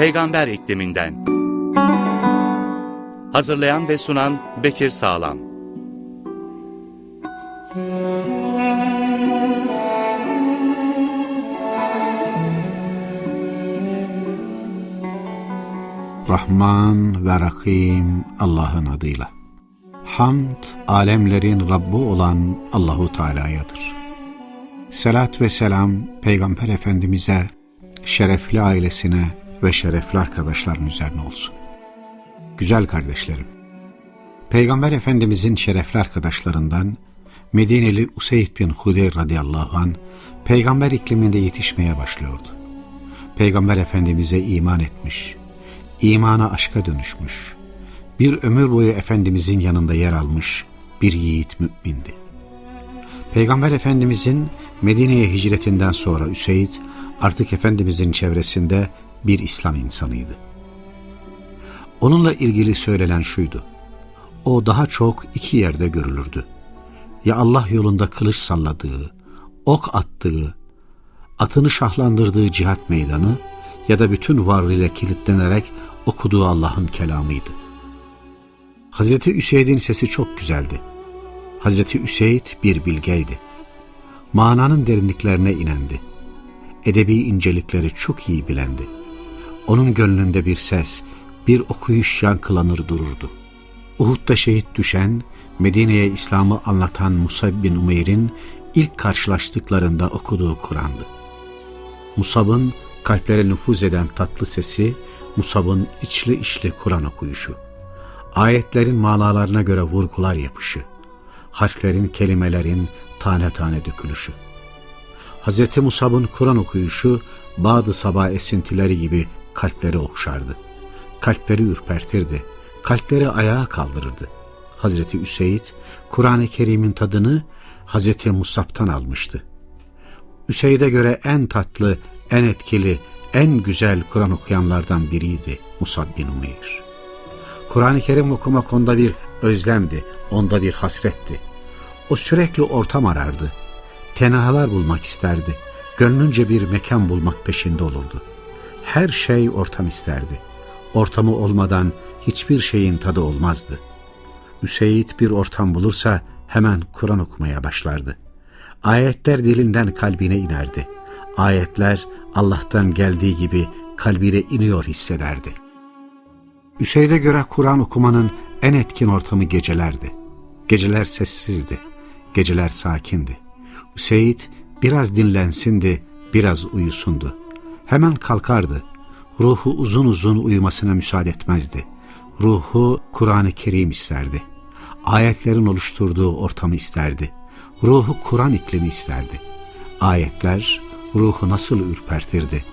Peygamber ikliminden. Hazırlayan ve sunan Bekir Sağlam. Rahman ve Rahim Allah'ın adıyla. Hamd, alemlerin Rabbi olan Allahu Teala'yadır. Selat ve selam Peygamber Efendimiz'e, şerefli ailesine ve şerefli arkadaşların üzerine olsun. Güzel kardeşlerim, Peygamber Efendimiz'in şerefli arkadaşlarından Medineli Useyd bin Hudeyr radıyallahu an peygamber ikliminde yetişmeye başlıyordu. Peygamber Efendimiz'e iman etmiş, imana aşka dönüşmüş, bir ömür boyu Efendimizin yanında yer almış bir yiğit mümindi. Peygamber Efendimizin Medine'ye hicretinden sonra Üseyd artık Efendimizin çevresinde bir İslam insanıydı. Onunla ilgili söylenen şuydu. O daha çok iki yerde görülürdü. Ya Allah yolunda kılıç salladığı, ok attığı, atını şahlandırdığı cihat meydanı ya da bütün varlığıyla kilitlenerek okuduğu Allah'ın kelamıydı. Hazreti Üseyd'in sesi çok güzeldi. Hazreti Üseyd bir bilgeydi. Mananın derinliklerine inendi. Edebi incelikleri çok iyi bilendi. Onun gönlünde bir ses, bir okuyuş yankılanır dururdu. Uhud'da şehit düşen, Medine'ye İslam'ı anlatan Musab bin Umeyr'in ilk karşılaştıklarında okuduğu Kur'an'dı. Musab'ın kalplere nüfuz eden tatlı sesi, Musab'ın içli içli Kur'an okuyuşu. Ayetlerin manalarına göre vurgular yapışı, harflerin, kelimelerin tane tane dökülüşü. Hz. Musab'ın Kur'an okuyuşu, Bağdı sabah esintileri gibi kalpleri okşardı. Kalpleri ürpertirdi, kalpleri ayağa kaldırırdı. Hazreti Üseyd, Kur'an-ı Kerim'in tadını Hazreti Musab'tan almıştı. Üseyd'e göre en tatlı, en etkili, en güzel Kur'an okuyanlardan biriydi Musab bin Umeyr. Kur'an-ı Kerim okumak onda bir özlemdi, onda bir hasretti. O sürekli ortam arardı. Tenahalar bulmak isterdi. Gönlünce bir mekan bulmak peşinde olurdu. Her şey ortam isterdi. Ortamı olmadan hiçbir şeyin tadı olmazdı. Üseyd bir ortam bulursa hemen Kur'an okumaya başlardı. Ayetler dilinden kalbine inerdi. Ayetler Allah'tan geldiği gibi kalbine iniyor hissederdi. Üseyd'e göre Kur'an okumanın en etkin ortamı gecelerdi. Geceler sessizdi, geceler sakindi. Üseyd biraz dinlensindi, biraz uyusundu. Hemen kalkardı. Ruhu uzun uzun uyumasına müsaade etmezdi. Ruhu Kur'an-ı Kerim isterdi. Ayetlerin oluşturduğu ortamı isterdi. Ruhu Kur'an iklimi isterdi. Ayetler ruhu nasıl ürpertirdi?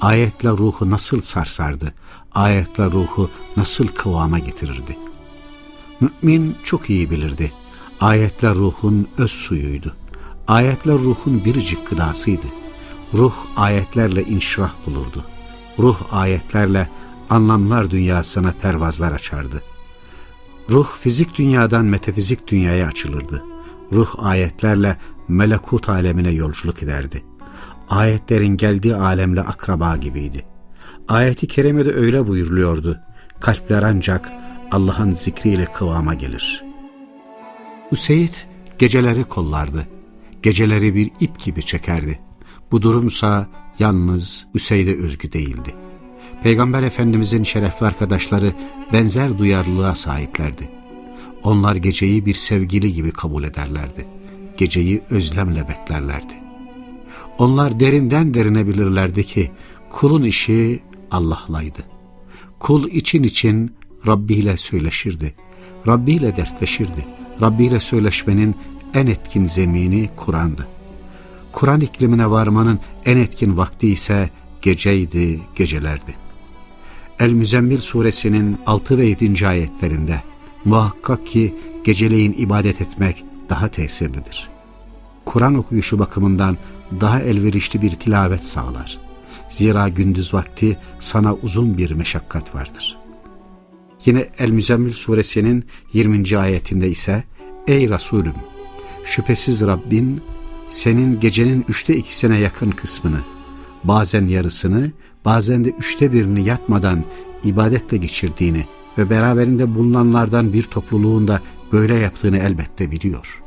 Ayetle ruhu nasıl sarsardı? Ayetle ruhu nasıl kıvama getirirdi? Mümin çok iyi bilirdi. Ayetler ruhun öz suyuydu. Ayetler ruhun biricik gıdasıydı. Ruh ayetlerle inşirah bulurdu. Ruh ayetlerle anlamlar dünyasına pervazlar açardı. Ruh fizik dünyadan metafizik dünyaya açılırdı. Ruh ayetlerle melekut alemine yolculuk ederdi. Ayetlerin geldiği alemle akraba gibiydi. Ayeti kerimede öyle buyuruluyordu. Kalpler ancak Allah'ın zikriyle kıvama gelir. Üseyd geceleri kollardı. Geceleri bir ip gibi çekerdi. Bu durumsa yalnız Üseyd'e özgü değildi. Peygamber Efendimizin şerefli arkadaşları benzer duyarlılığa sahiplerdi. Onlar geceyi bir sevgili gibi kabul ederlerdi. Geceyi özlemle beklerlerdi. Onlar derinden derine bilirlerdi ki kulun işi Allah'laydı. Kul için için Rabbi ile söyleşirdi. Rabbi ile dertleşirdi. Rabbi ile söyleşmenin en etkin zemini Kur'an'dı. Kur'an iklimine varmanın en etkin vakti ise geceydi, gecelerdi. El-Müzemmil suresinin 6 ve 7. ayetlerinde muhakkak ki geceleyin ibadet etmek daha tesirlidir. Kur'an okuyuşu bakımından daha elverişli bir tilavet sağlar. Zira gündüz vakti sana uzun bir meşakkat vardır. Yine El-Müzemmil suresinin 20. ayetinde ise Ey Resulüm! Şüphesiz Rabbin senin gecenin üçte ikisine yakın kısmını bazen yarısını, bazen de üçte birini yatmadan ibadetle geçirdiğini ve beraberinde bulunanlardan bir topluluğun da böyle yaptığını elbette biliyor.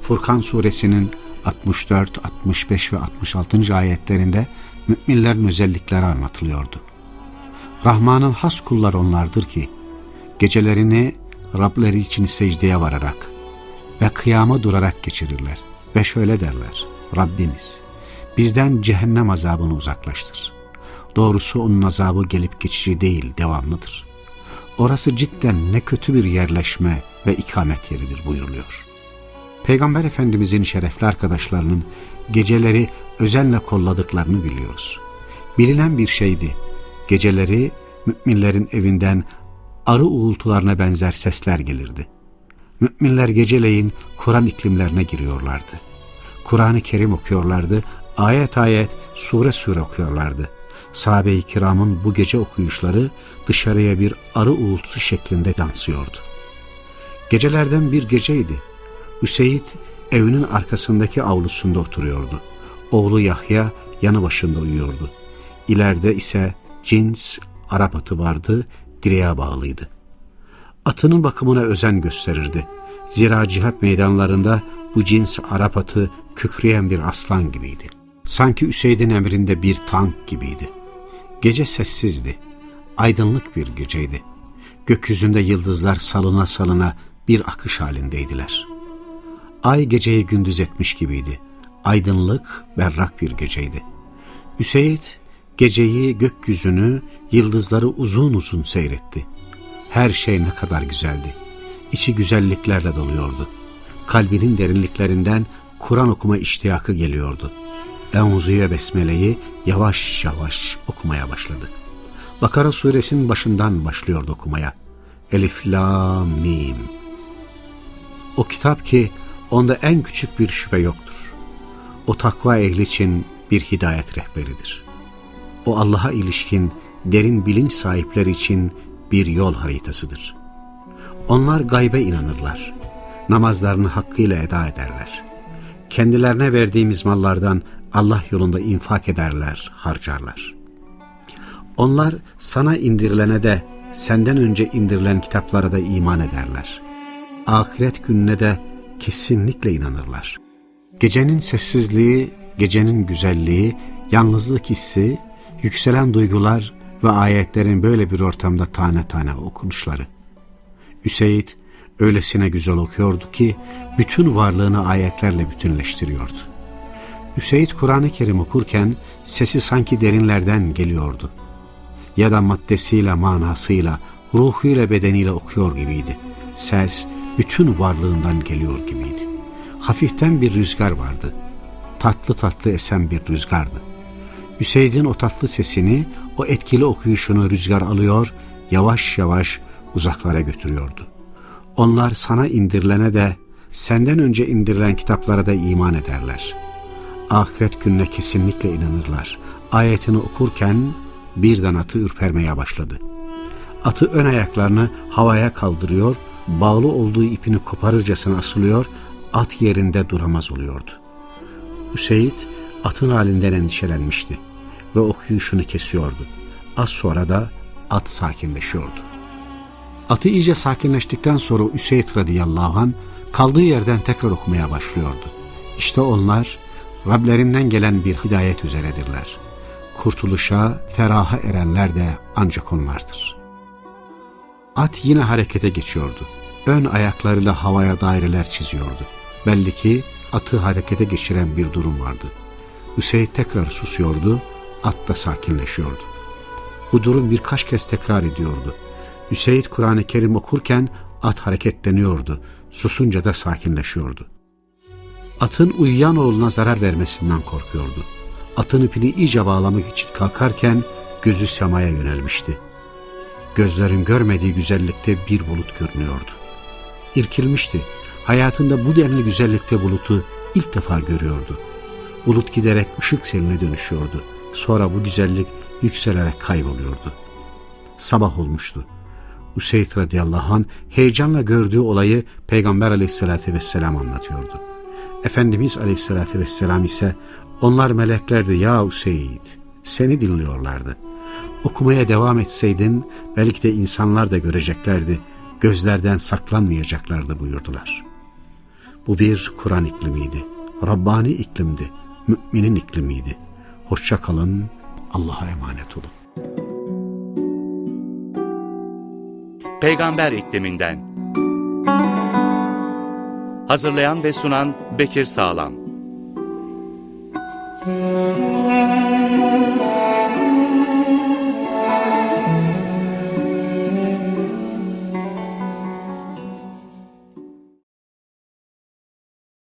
Furkan suresinin 64, 65 ve 66. ayetlerinde müminlerin özellikleri anlatılıyordu. Rahman'ın has kulları onlardır ki, gecelerini Rableri için secdeye vararak ve kıyama durarak geçirirler ve şöyle derler, Rabbimiz bizden cehennem azabını uzaklaştır. Doğrusu onun azabı gelip geçici değil, devamlıdır. Orası cidden ne kötü bir yerleşme ve ikamet yeridir buyuruluyor. Peygamber Efendimizin şerefli arkadaşlarının geceleri özenle kolladıklarını biliyoruz. Bilinen bir şeydi. Geceleri müminlerin evinden arı uğultularına benzer sesler gelirdi. Müminler geceleyin Kur'an iklimlerine giriyorlardı. Kur'an-ı Kerim okuyorlardı, ayet ayet, sure sure okuyorlardı. Sahabe-i kiramın bu gece okuyuşları dışarıya bir arı uğultusu şeklinde yansıyordu. Gecelerden bir geceydi. Üseyid evinin arkasındaki avlusunda oturuyordu. Oğlu Yahya yanı başında uyuyordu. İleride ise cins Arap atı vardı, direğe bağlıydı. Atının bakımına özen gösterirdi. Zira cihat meydanlarında bu cins Arap atı kükreyen bir aslan gibiydi. Sanki Üseyd'in emrinde bir tank gibiydi. Gece sessizdi. Aydınlık bir geceydi. Gökyüzünde yıldızlar salına salına bir akış halindeydiler. Ay geceyi gündüz etmiş gibiydi. Aydınlık, berrak bir geceydi. Üseyd geceyi, gökyüzünü, yıldızları uzun uzun seyretti. Her şey ne kadar güzeldi. İçi güzelliklerle doluyordu. Kalbinin derinliklerinden Kur'an okuma iştiyakı geliyordu. Enzu'yu Besmele'yi yavaş yavaş okumaya başladı. Bakara suresinin başından başlıyordu okumaya. Elif, La, Mim. O kitap ki onda en küçük bir şüphe yoktur. O takva ehli için bir hidayet rehberidir. O Allah'a ilişkin derin bilinç sahipleri için bir yol haritasıdır. Onlar gaybe inanırlar. Namazlarını hakkıyla eda ederler. Kendilerine verdiğimiz mallardan Allah yolunda infak ederler, harcarlar. Onlar sana indirilene de senden önce indirilen kitaplara da iman ederler. Ahiret gününe de kesinlikle inanırlar. Gecenin sessizliği, gecenin güzelliği, yalnızlık hissi, yükselen duygular ve ayetlerin böyle bir ortamda tane tane okunuşları. Üseyd öylesine güzel okuyordu ki bütün varlığını ayetlerle bütünleştiriyordu. Üseyd Kur'an-ı Kerim okurken sesi sanki derinlerden geliyordu. Ya da maddesiyle, manasıyla, ruhuyla, bedeniyle okuyor gibiydi. Ses bütün varlığından geliyor gibiydi. Hafiften bir rüzgar vardı. Tatlı tatlı esen bir rüzgardı. Hüseyd'in o tatlı sesini, o etkili okuyuşunu rüzgar alıyor, yavaş yavaş uzaklara götürüyordu. Onlar sana indirilene de, senden önce indirilen kitaplara da iman ederler. Ahiret gününe kesinlikle inanırlar. Ayetini okurken birden atı ürpermeye başladı. Atı ön ayaklarını havaya kaldırıyor, bağlı olduğu ipini koparırcasına asılıyor, at yerinde duramaz oluyordu. Hüseyin atın halinden endişelenmişti ve okuyuşunu kesiyordu. Az sonra da at sakinleşiyordu. Atı iyice sakinleştikten sonra Üseyd radıyallahu an kaldığı yerden tekrar okumaya başlıyordu. İşte onlar Rablerinden gelen bir hidayet üzeredirler. Kurtuluşa, feraha erenler de ancak onlardır. At yine harekete geçiyordu. Ön ayaklarıyla havaya daireler çiziyordu. Belli ki atı harekete geçiren bir durum vardı. Hüseyin tekrar susuyordu, at da sakinleşiyordu. Bu durum birkaç kez tekrar ediyordu. Hüseyin Kur'an-ı Kerim okurken at hareketleniyordu, susunca da sakinleşiyordu. Atın uyuyan oğluna zarar vermesinden korkuyordu. Atın ipini iyice bağlamak için kalkarken gözü semaya yönelmişti. Gözlerin görmediği güzellikte bir bulut görünüyordu. İrkilmişti. Hayatında bu denli güzellikte bulutu ilk defa görüyordu. Bulut giderek ışık seline dönüşüyordu. Sonra bu güzellik yükselerek kayboluyordu. Sabah olmuştu. Useyd radıyallahu anh heyecanla gördüğü olayı Peygamber aleyhissalatü vesselam anlatıyordu. Efendimiz aleyhissalatü vesselam ise onlar meleklerdi ya Useyd Seni dinliyorlardı. Okumaya devam etseydin belki de insanlar da göreceklerdi, gözlerden saklanmayacaklardı buyurdular. Bu bir Kur'an iklimiydi. Rabbani iklimdi. Müminin iklimiydi. Hoşça kalın. Allah'a emanet olun. Peygamber ikliminden. Hazırlayan ve sunan Bekir Sağlam.